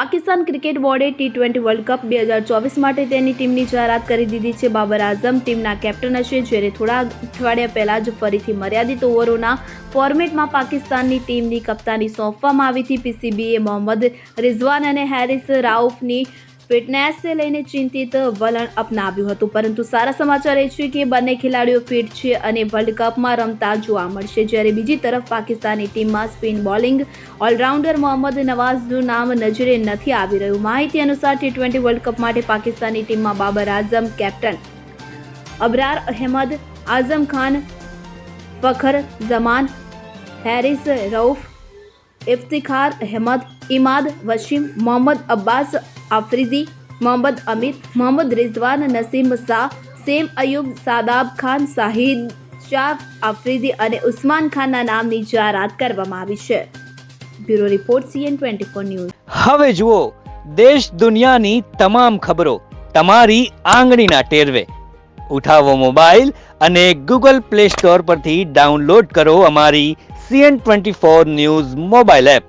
Pakistan cricket બોર્ડે T twenty world cup બે હજાર ચોવીસ માટે તેની ટીમની જાહેરાત કરી દીધી છે. બાબર આઝમ ટીમના કેપ્ટન હશે, જ્યારે થોડા અઠવાડિયા પહેલા જ ફરીથી મર્યાદિત ઓવરોના ફોર્મેટમાં પાકિસ્તાનની ટીમની કપ્તાની સોંપવામાં આવી હતી. પીસીબીએ મોહમ્મદ રિઝવાન અને હેરિસ રાઉફની ફિટનેસને લઈને ચિંતિત વલણ અપનાવ્યું હતું. પરંતુ સારા સમાચાર એ છે કે બંને ખેલાડીઓ ફિટ છે અને વર્લ્ડ કપમાં રમતા જોવા મળશે. જ્યારે બીજી તરફ પાકિસ્તાની ટીમમાં સ્પિન બોલિંગ ઓલરાઉન્ડર મોહમ્મદ નવાઝનું નામ નજરે નથી આવી રહ્યું. માહિતી અનુસાર ટી ટ્વેન્ટી વર્લ્ડ કપ માટે પાકિસ્તાની ટીમમાં બાબર આઝમ કેપ્ટન અબરાર અહેમદ આઝમ ખાન, ફખર ઝમાન હેરિસ રઉફ, ઇફ્તિખાર અહેમદ, ઇમાદ વસીમ મોહમ્મદ અબ્બાસ આફ્રિદી મોહમ્મદ અમિત, મોહમ્મદ રિઝવાન, નસીમ શાહ, સેમ અયુબ, સાદાબ ખાન શાહિદ શાહ આફ્રિદી અને ઉસ્માન ખાનના નામની જાહેરાત કરવામાં આવી છે. Bureau report CN twenty four news. હવે જુઓ, દેશ દુનિયાની તમામ ખબરો તમારી આંગળીના ટેરવે. ઉઠાવો મોબાઈલ અને ગૂગલ પ્લે સ્ટોર પરથી ડાઉનલોડ કરો અમારી CN twenty four news mobile app.